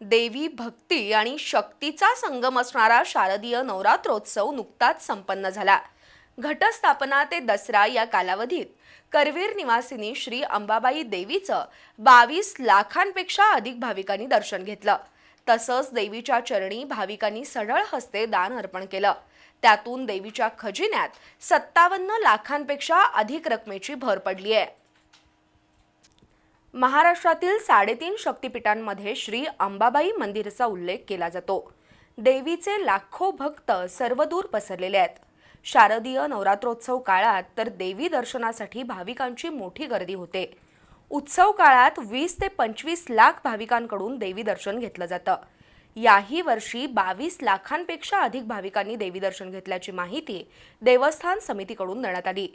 देवी भक्ती आणि शक्तीचा संगम असणारा शारदीय नवरात्रोत्सव नुकताच संपन्न झाला. घटस्थापना ते दसरा या कालावधीत. करवीर निवासिनी श्री अंबाबाई देवीचं बावीस लाखांपेक्षा अधिक भाविकांनी दर्शन घेतलं. तसंच देवीच्या चरणी भाविकांनी सढळ हस्ते दान अर्पण केलं. त्यातून देवीच्या खजिन्यात सत्तावन्न लाखांपेक्षा अधिक रकमेची भर पडली आहे महाराष्ट्रातील साडेतीन शक्तिपीठांमध्ये श्री अंबाबाई मंदिराचा उल्लेख केला जातो. देवीचे लाखो भक्त सर्वदूर पसरलेले आहेत. शारदीय नवरात्रोत्सव काळात तर देवी दर्शनासाठी भाविकांची मोठी गर्दी होते. उत्सव काळात वीस ते पंचवीस लाख भाविकांकडून देवी दर्शन घेतलं जातं. याही वर्षी बावीस लाखांपेक्षा अधिक भाविकांनी देवी दर्शन घेतल्याची माहिती देवस्थान समितीकडून देण्यात आली.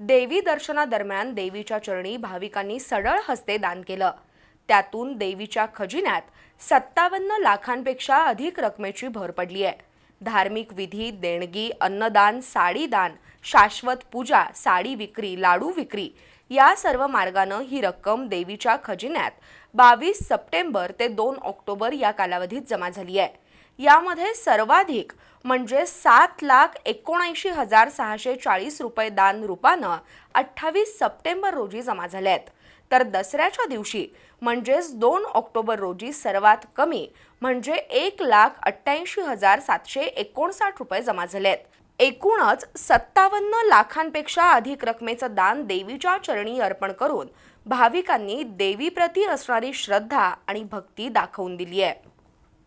देवी दर्शनादरम्यान देवीच्या चरणी भाविकांनी सडळ हस्ते दान केलं. त्यातून देवीच्या खजिन्यात सत्तावन्न लाखांपेक्षा अधिक रकमेची भर पडली आहे. धार्मिक विधी देणगी अन्नदान साडीदान शाश्वत पूजा साडी विक्री लाडू विक्री या सर्व मार्गानं ही रक्कम देवीच्या खजिन्यात बावीस सप्टेंबर ते दोन ऑक्टोबर या कालावधीत जमा झाली आहे. यामध्ये सर्वाधिक म्हणजे सात लाख एकोणऐंशी हजार सहाशे चाळीस रुपये दान रूपानं अठ्ठावीस सप्टेंबर रोजी जमा झाले आहेत. तर दसऱ्याच्या दिवशी म्हणजेच दोन ऑक्टोबर रोजी सर्वात कमी म्हणजे एक लाख अठ्ठ्याऐंशी हजार सातशे एकोणसाठ रुपये जमा झाले आहेत. एकूणच सत्तावन्न लाखांपेक्षा अधिक रकमेचं दान देवीच्या चरणी अर्पण करून भाविकांनी देवीप्रती असणारी श्रद्धा आणि भक्ती दाखवून दिली आहे.